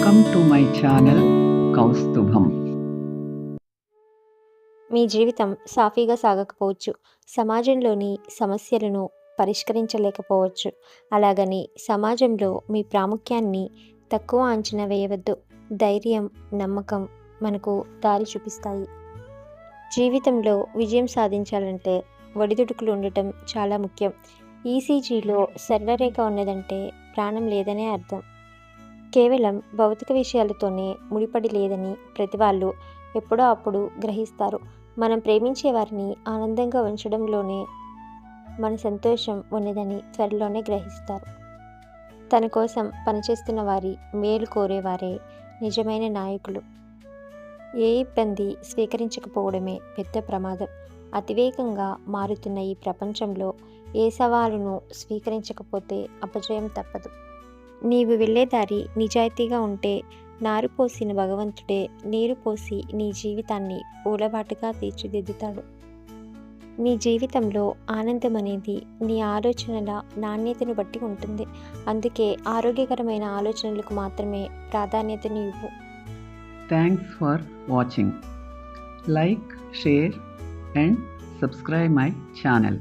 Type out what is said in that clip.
Welcome to my channel Kaustubham మీ జీవితం సాఫీగా సాగకపోవచ్చు. సమాజంలోని సమస్యలను పరిష్కరించలేకపోవచ్చు. అలాగని సమాజంలో మీ ప్రాముఖ్యాన్ని తక్కువ అంచనా వేయవద్దు. ధైర్యం నమ్మకం మనకు దారి చూపిస్తాయి. జీవితంలో విజయం సాధించాలంటే ఒడిదుడుకులు ఉండటం చాలా ముఖ్యం. ఈసీజీలో సర్వరేఖ ఉన్నదంటే ప్రాణం లేదనే అర్థం. కేవలం భౌతిక విషయాలతోనే ముడిపడి లేదని ప్రతి వాళ్ళు ఎప్పుడో అప్పుడు గ్రహిస్తారు. మనం ప్రేమించే వారిని ఆనందంగా ఉంచడంలోనే మన సంతోషం ఉన్నదని త్వరలోనే గ్రహిస్తారు. తన కోసం పనిచేస్తున్న వారి మేలు కోరేవారే నిజమైన నాయకులు. ఏ ఇబ్బంది స్వీకరించకపోవడమే పెద్ద ప్రమాదం. అతివేగంగా మారుతున్న ఈ ప్రపంచంలో ఏ సవాలును స్వీకరించకపోతే అపజయం తప్పదు. నీవు వెళ్ళే దారి నిజాయితీగా ఉంటే నారు పోసిన భగవంతుడే నీరు పోసి నీ జీవితాన్ని పూలబాటుగా తీర్చిదిద్దుతాడు. నీ జీవితంలో ఆనందం అనేది నీ ఆలోచనల నాణ్యతను బట్టి ఉంటుంది. అందుకే ఆరోగ్యకరమైన ఆలోచనలకు మాత్రమే ప్రాధాన్యతని ఇవ్వు. Thanks for watching like share and subscribe my channel